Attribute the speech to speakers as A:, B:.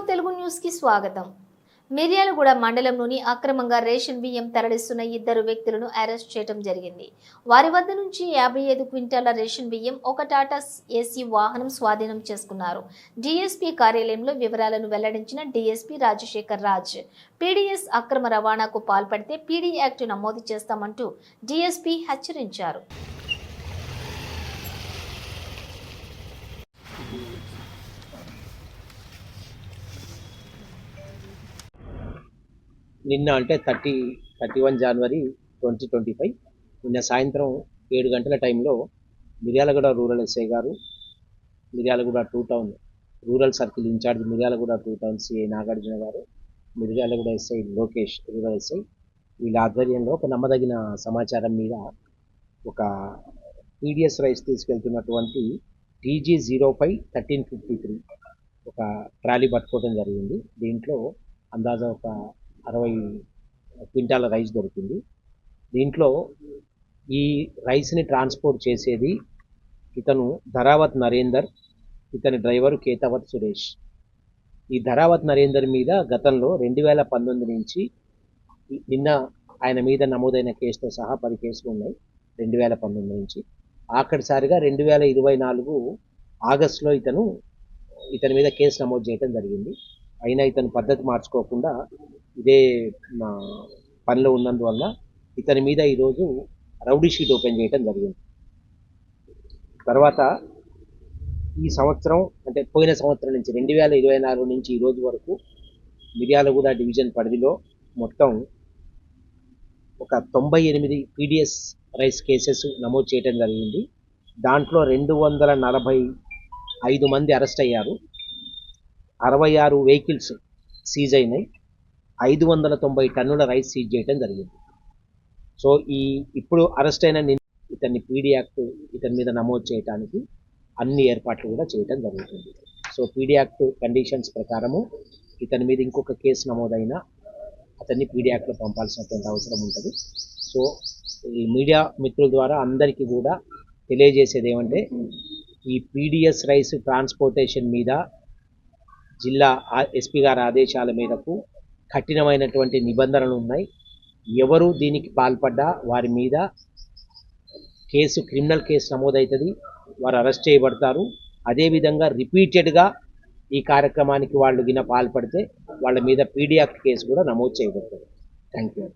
A: Four Telugu న్యూస్కి స్వాగతం. మిర్యాలగూడ మండలంలోని అక్రమంగా రేషన్ బియ్యం తరలిస్తున్న ఇద్దరు వ్యక్తులను అరెస్ట్ చేయడం జరిగింది. వారి వద్ద నుంచి యాభై ఐదు క్వింటాల రేషన్ బియ్యం ఒక టాటా ఏసీ వాహనం స్వాధీనం చేసుకున్నారు. డీఎస్పీ కార్యాలయంలో వివరాలను వెల్లడించిన డీఎస్పీ రాజశేఖర్ రాజ్ పీడీఎస్ అక్రమ రవాణాకు పాల్పడితే పీడీ యాక్ట్ నమోదు చేస్తామంటూ డీఎస్పీ హెచ్చరించారు.
B: నిన్న అంటే thirty thirty one January twenty twenty five నిన్న సాయంత్రం ఏడు గంటల టైంలో మిర్యాలగూడ రూరల్ ఎస్ఐ గారు Miryalaguda two town rural circle incharge Miryalaguda two town CI Nagarjuna గారు Miryalaguda SI Lokesh rural SI వీళ్ళ ఆధ్వర్యంలో ఒక నమ్మదగిన సమాచారం మీద ఒక PDS rice తీసుకెళ్తున్నటువంటి TG zero five thirteen fifty three ఒక ట్రాలీ పట్టుకోవడం జరిగింది. దీంట్లో అందాజ ఒక అరవై క్వింటాల రైస్ దొరికింది. దీంట్లో ఈ రైస్ని ట్రాన్స్పోర్ట్ చేసేది ఇతను ధరావత్ నరేందర్ ఇతని డ్రైవరు కేతావత్ సురేష్. ఈ ధరావత్ నరేందర్ మీద గతంలో రెండు వేల పంతొమ్మిది నుంచి నిన్న ఆయన మీద నమోదైన కేసుతో సహా పది కేసులు ఉన్నాయి రెండు వేల పంతొమ్మిది నుంచి. ఆఖరిసారిగా రెండు వేల ఇరవై నాలుగు ఆగస్టులో ఇతను ఇతని మీద కేసు నమోదు చేయడం జరిగింది. అయినా ఇతను పద్ధతి మార్చుకోకుండా ఇదే మా పనిలో ఉన్నందువల్ల ఇతని మీద ఈరోజు రౌడీ షీట్ ఓపెన్ చేయడం జరిగింది. తర్వాత ఈ సంవత్సరం అంటే పోయిన సంవత్సరం నుంచి రెండు వేల ఇరవై నాలుగు నుంచి ఈరోజు వరకు మిర్యాలగూడ డివిజన్ పరిధిలో మొత్తం ఒక తొంభై ఎనిమిది పీడిఎస్ రైస్ కేసెస్ నమోదు చేయడం జరిగింది. దాంట్లో రెండు వందల నలభై ఐదు మంది అరెస్ట్ అయ్యారు. అరవై ఆరు వెహికల్స్ సీజ్ అయినాయి. ఐదు వందల తొంభై టన్నుల రైస్ సీజ్ చేయడం జరిగింది. సో ఈ ఇప్పుడు అరెస్ట్ అయిన ఇతన్ని పీడీ యాక్ట్ ఇతని మీద నమోదు చేయడానికి అన్ని ఏర్పాట్లు కూడా చేయడం జరుగుతుంది. సో పీడీ యాక్ట్ కండిషన్స్ ప్రకారము ఇతని మీద ఇంకొక కేసు నమోదైనా అతన్ని పీడీ యాక్ట్లో పంపాల్సినటువంటి అవసరం ఉంటుంది. సో ఈ మీడియా మిత్రుల ద్వారా అందరికీ కూడా తెలియజేసేది ఏమంటే ఈ పీడిఎస్ రైస్ ట్రాన్స్పోర్టేషన్ మీద జిల్లా ఎస్పీ గారి ఆదేశాల మేరకు కఠినమైనటువంటి నిబంధనలు ఉన్నాయి. ఎవరు దీనికి పాల్పడ్డా వారి మీద కేసు క్రిమినల్ కేసు నమోదవుతుంది వారు అరెస్ట్ చేయబడతారు. అదేవిధంగా రిపీటెడ్గా ఈ కార్యక్రమానికి వాళ్ళు గిన పాల్పడితే వాళ్ళ మీద పీడియాక్ట్ కేసు కూడా నమోదు చేయబడుతుంది. Thank you